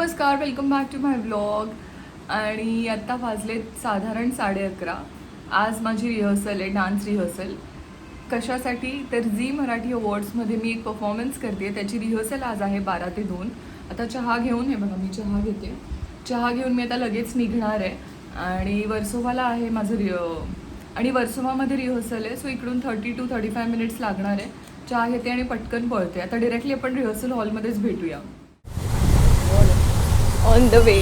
नमस्कार welcome back to my blog आणि आत्ता वाजलेत साधारण साडे अकरा. आज माझी रिहर्सल आहे डान्स रिहर्सल कशासाठी? तर झी मराठी अवॉर्ड्समध्ये मी एक परफॉर्मन्स करते. त्याची रिहर्सल आज आहे बारा ते दोन. आता चहा घेऊन हे बघा मी चहा घेते. चहा घेऊन मी आता लगेच निघणार आहे. आणि वर्सोवाला आहे माझं रि आणि वर्सोवामध्ये रिहर्सल आहे. सो इकडून thirty to thirty five minutes लागणार आहे. चहा घेते आणि पटकन पळते. आता डिरेक्टली आपण रिहर्सल हॉलमध्येच भेटूया. ऑन द वे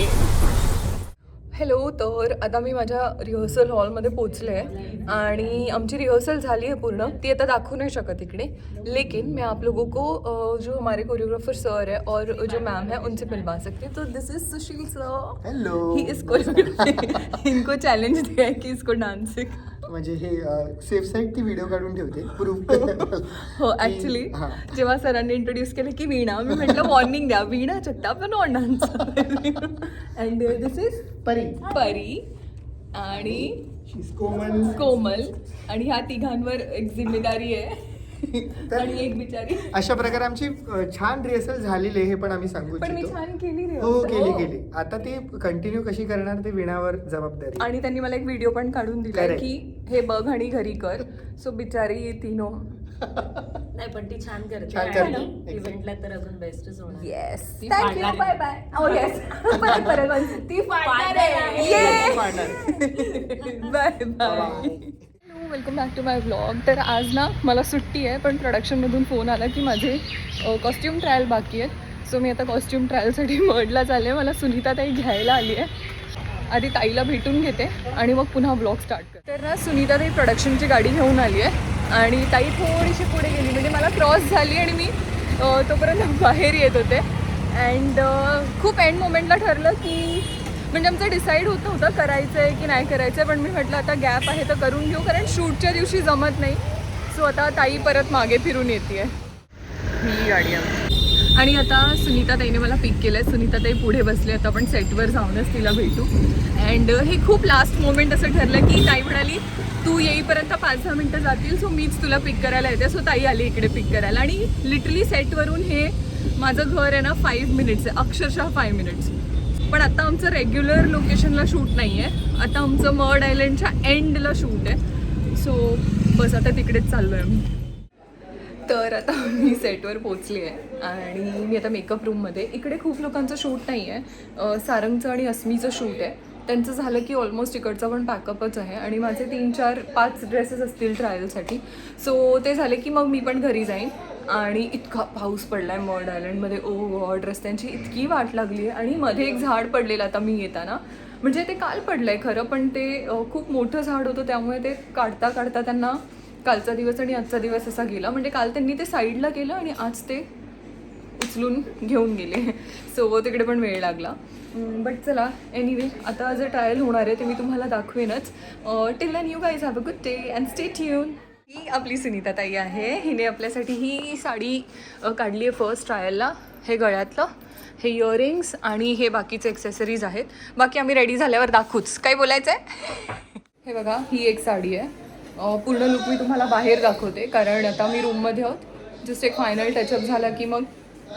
हॅलो तर आता मी माझ्या रिहर्सल हॉलमध्ये पोचले आहे आणि आमची रिहर्सल झाली आहे पूर्ण. ती आता दाखवू नाही शकत इकडे. लेकिन मैं आप लोगों को जो हमारे कोरियोग्राफर सर है और जो मैम है उनसे मिलवा सकती हूँ। तो this is Sushil sir hello ही इसको इनको चॅलेंज दिया है कि इसको डान्सिंग म्हणजे हे सेफ साईड ती व्हिडिओ काढून ठेवते. प्रूफ हो ॲक्च्युली हां. जेव्हा सरांनी इंट्रोड्यूस केलं की वीणा मी म्हटलं वॉर्निंग द्या वीणा चट्टा पण डान्स अँड दिस इज परी. परी आणि कोमल. कोमल. आणि ह्या तिघांवर एक जिम्मेदारी आहे. तर- आणि एक बिचारी. अशा प्रकारे आमची छान रिहर्सल झालेली आहे हे पण आम्ही सांगू पण मी छान केली रे हो केली केली. आता ती कंटिन्यू कशी करणार ते विणावर जबाबदारी. आणि त्यांनी मला एक व्हिडिओ पण काढून दिला. की हे बघ आणि घरी कर. सो बिचारी तिनो. नाही पण ती छान करते. छान करते. आणि इव्हेंटला तर अजून बेस्टच होणार. येस ती थँक्यू पाडणार बाय आहे. बाय ओ येस परत परत once. ती आहे. Bye bye welcome back to my blog तर आज ना मला सुट्टी आहे पण प्रोडक्शनमधून फोन आला की माझे कॉस्ट्युम ट्रायल बाकी आहेत. सो मी आता कॉस्ट्युम ट्रायलसाठी मर्डला चालले मला सुनीता ताई घ्यायला आली आहे. आधी ताईला भेटून घेते आणि मग पुन्हा ब्लॉग स्टार्ट करते. तर ना सुनीता ताई प्रोडक्शनची गाडी घेऊन आली आहे आणि ताई थोडीशी पुढे गेली. म्हणजे मला क्रॉस झाली आणि मी तोपर्यंत बाहेर येत होते. अँड खूप एंड मोमेंटला ठरलं की म्हणजे आमचं डिसाईड होत नव्हतं करायचं आहे की नाही करायचं आहे पण मी म्हटलं आता गॅप आहे तर करून घेऊ कारण शूटच्या दिवशी जमत नाही. सो आता ताई परत मागे फिरून येते ही गाडी आमची आणि आता सुनीता ताईने मला पिक केलं आहे सुनीता ताई पुढे बसले. आता आपण सेटवर जाऊनच तिला भेटू. अँड हे खूप लास्ट मोमेंट असं ठरलं की ताई म्हणाली तू येईपर्यंत पाच दहा मिनटं जातील सो मीच तुला पिक करायला येते. सो ताई आली इकडे पिक करायला. आणि लिटरली सेटवरून हे माझं घर आहे ना फाईव्ह मिनिट्स आहे. अक्षरशः फाईव्ह मिनिट्स पण आता आमचं रेग्युलर लोकेशनला शूट नाही आहे आता आमचं मर्ड आयलंडच्या एंडला शूट आहे. सो बस आता तिकडेच चाललो आहे आम्ही. तर आता मी सेटवर पोचली आहे. आणि मी आता मेकअप रूममध्ये इकडे खूप लोकांचं शूट नाही आहे सारंगचं आणि अस्मीचं शूट आहे. त्यांचं झालं की ऑलमोस्ट इकडचा पण पॅकअपच आहे. आणि माझे तीन चार पाच ड्रेसेस असतील ट्रायलसाठी सो ते झाले की मग मी पण घरी जाईन. आणि इतका पाऊस पडला आहे मर्ड आयलंडमध्ये. ओ गॉड रस्त्यांची इतकी वाट लागली आहे. आणि मध्ये एक झाड पडलेलं आता मी येताना. म्हणजे ते काल पडलं आहे खरं पण ते खूप मोठं झाड होतं. त्यामुळे ते काढता काढता त्यांना कालचा दिवस आणि आजचा दिवस असा गेला. म्हणजे काल त्यांनी ते साईडला केलं आणि आज ते उचलून घेऊन गेले. सो तिकडे पण वेळ लागला. बट चला एनिवे आता जे ट्रायल होणार आहे ते मी तुम्हाला दाखवेनच. Till and you guys have a good day and stay tuned ही आपली सुनीता ताई आहे. हिने आपल्यासाठी ही साडी काढली आहे फर्स्ट ट्रायलला हे गळ्यातलं. हे इयरिंग्स आणि हे बाकीचे एक्सेसरीज आहेत. बाकी आम्ही रेडी झाल्यावर दाखवूच. काय बोलायचं आहे हे बघा ही एक साडी आहे. पूर्ण लुक मी तुम्हाला बाहेर दाखवते कारण आता मी रूममध्ये आहोत. जस्ट एक फायनल टचअप झाला की मग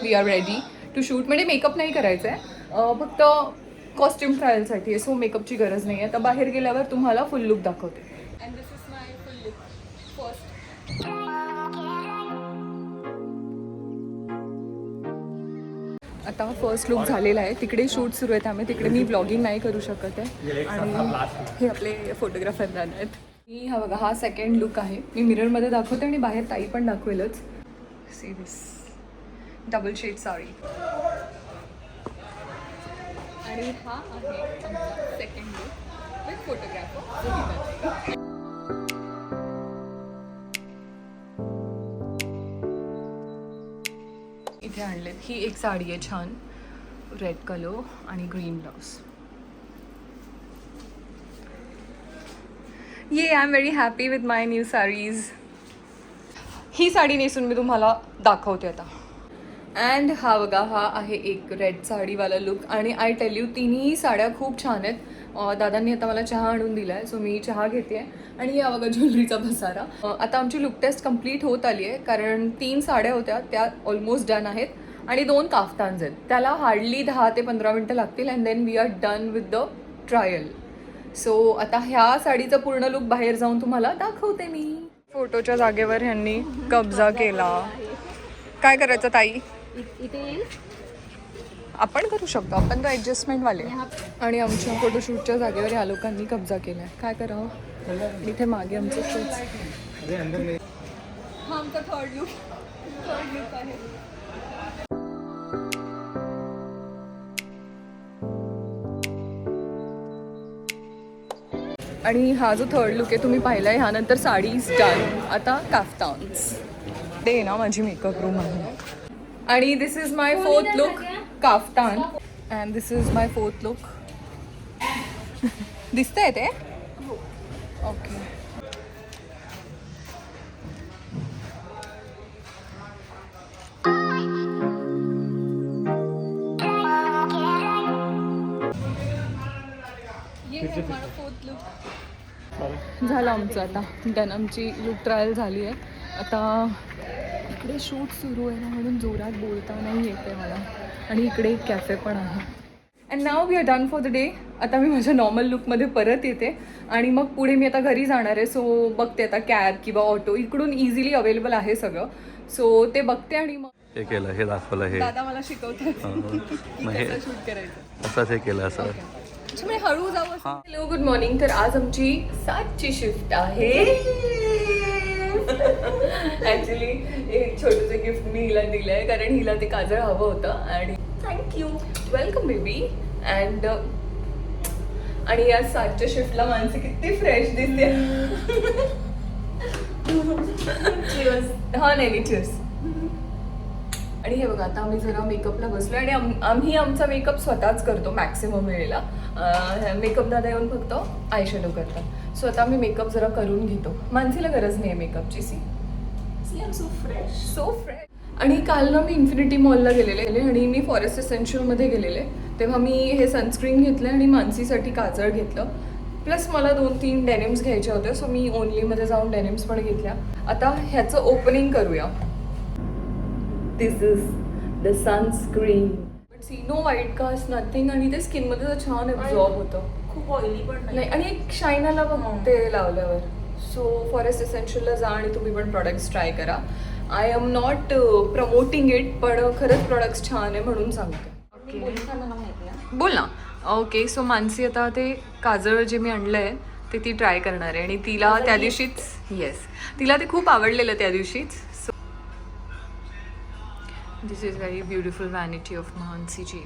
we are ready to shoot म्हणजे मेकअप नाही करायचं आहे फक्त कॉस्ट्युम ट्रायलसाठी आहे सो मेकअपची गरज नाही आहे आता बाहेर गेल्यावर तुम्हाला फुल लुक दाखवते. And this is my full look first आता फर्स्ट लुक झालेला आहे. तिकडे शूट सुरू आहे त्यामुळे तिकडे मी ब्लॉगिंग नाही करू शकत आहे. आणि हे आपले फोटोग्राफर आहेत. मी हा बघा हा सेकंड लुक आहे. मी मिररमध्ये दाखवते आणि बाहेर ताई पण दाखवेलच. See this double shade sari. आणि हा आहे सेकंड लुक विथ फोटोग्राफर इथे आणलेत. ही एक साडी आहे छान. रेड कलर आणि green blouse yeah I am very happy with my new saris ही साडी नेसून मी तुम्हाला दाखवते आता. अँड हा बघा हा आहे एक रेड साडीवाला लुक आणि आय टेल यू तिन्ही साड्या खूप छान आहेत. दादांनी आता मला चहा आणून दिला आहे सो मी चहा घेते आहे आणि या बघा ज्वेलरीचा पसारा. आता आमची लुक टेस्ट कंप्लीट होत आली आहे कारण तीन साड्या होत्या त्या ऑलमोस्ट डन आहेत. आणि दोन काफ्तान्स आहेत. त्याला हार्डली दहा ते पंधरा मिनटं लागतील and then we are done with the trial so आता ह्या साडीचा पूर्ण लुक बाहेर जाऊन तुम्हाला दाखवते मी. फोटोच्या जागेवर ह्यांनी कब्जा केला. काय करायचं ताई? इथे आपण करू शकतो. आपण तर ॲडजस्टमेंटवाले आणि आमच्या फोटोशूटच्या जागेवर ह्या लोकांनी कब्जा केला आहे काय करावं? इथे मागे आमचं शूट हा आमचा थर्ड लुक थर्ड लुक आहे. आणि हा जो थर्ड लुक आहे तुम्ही पाहिलाय ह्यानंतर साडीज डन आता काफ्तान्स. ते ना माझी मेकअप रूम आहे. आणि this is my fourth look kaftan. And this is my fourth look दिसतंय ते? ओके झालं आमचं आता. डन आमची लुक ट्रायल झाली आहे. आता इकडे शूट सुरू आहे ना म्हणून जोरात बोलता नाही येत मला. आणि इकडे एक कॅफे पण आहे. And now we are done for the day आता मी माझ्या नॉर्मल लुकमध्ये परत येते. आणि मग पुढे मी आता घरी जाणार आहे. सो बघते आता कॅब किंवा ऑटो इकडून इझिली अवेलेबल आहे सगळं. सो ते बघते आणि मग हे केलं हे दाखवलं हे. दादा मला शिकवतात. हे असंच हे केलं असं. त्याच्यामुळे हळू जाऊ हॅलो गुड मॉर्निंग तर आज आमची सातची शिफ्ट आहे. ऍक्च्युली एक छोटंसं गिफ्ट मी हिला दिलं आहे कारण हिला ते काजळ हवं होतं. आणि थँक्यू वेलकम बेबी अँड आणि या सातच्या शिफ्टला माणसं किती फ्रेश दिसते. हा नाही नाही cheers. आणि हे बघा आता आम्ही जरा मेकअपला बसलो आणि आम- आम्ही आमचा मेकअप स्वतःच करतो मॅक्सिमम वेळेला. मेकअप दादा येऊन फक्त आय शेडो करतात. सो आता आम्ही मेकअप जरा करून घेतो. मानसीला गरज नाही आहे मेकअपची see. So fresh so fresh आणि काल ना मी इन्फिनिटी मॉलला गेलेले आणि मी फॉरेस्ट एसेन्शियलमध्ये गेलेले. तेव्हा मी हे सनस्क्रीन घेतलं आणि मानसीसाठी काजळ घेतलं. प्लस मला दोन तीन डेनिम्स घ्यायच्या होत्या सो मी ओनलीमध्ये जाऊन डेनिम्स पण घेतल्या. आता ह्याचं ओपनिंग करूया. This is the sunscreen but see no white cast nothing आणि ते स्किनमध्ये तर छान एक्झॉर्ब होतं. खूप ऑइली पण नाही. आणि एक शाईन आला बघ ते लावल्यावर. सो फॉरेस्ट एसेन्शियलला जा आणि तुम्ही पण प्रॉडक्ट्स ट्राय करा. I am not promoting it पण खरंच प्रॉडक्ट्स छान आहे म्हणून सांगते. बोल ना. ओके सो मानसी आता ते काजळ जे मी आणलं आहे ते ती ट्राय करणार आहे. आणि तिला त्या दिवशीच येस तिला ते खूप आवडलेलं त्या दिवशीच. This is very beautiful vanity of मानसीची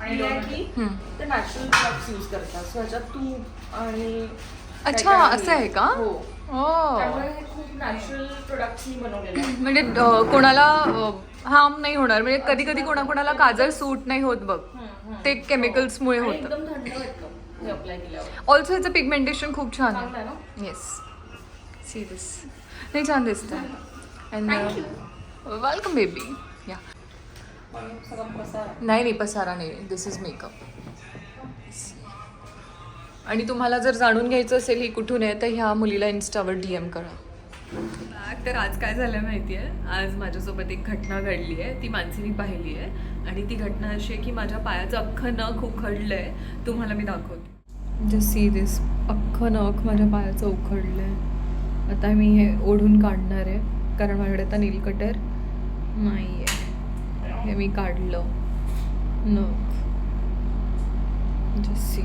आणि हम्म. ते नॅचरल यूज करतात. सो ह्याच्यात तूप आणि अच्छा असं आहे का? हो. त्यामुळे खूप नॅचरल प्रोडक्ट्सनी बनवलेलं आहे. म्हणजे कोणाला हार्म नाही होणार. म्हणजे कधी कधी कोणाकोणाला काजळ सूट नाही होत बघ. ते केमिकल्समुळे होतं. हे ऑल्सो ह्याचं पिगमेंटेशन खूप छान आहे. येस सी दिस नाही छान दिसतं अँड वेलकम बेबी या नाही नाही पसारा नाही. दिस इज मेकअप आणि तुम्हाला जर जाणून घ्यायचं असेल ही कुठून आहे तर ह्या मुलीला इन्स्टावर डी एम करा. तर आज काय झालं माहिती आहे आज माझ्यासोबत एक घटना घडली आहे. ती मानसीने पाहिली आहे. आणि ती घटना अशी आहे की माझ्या पायाचं अख्खं नख उखडलं आहे तुम्हाला मी दाखवते. जस्ट सी दिस अख्खं नख माझ्या पायाचं उखडलं आहे आता मी हे ओढून काढणार आहे. कारण माझ्याकडे आता नील कटर नाही आहे हे मी काढलं. नख जस्सी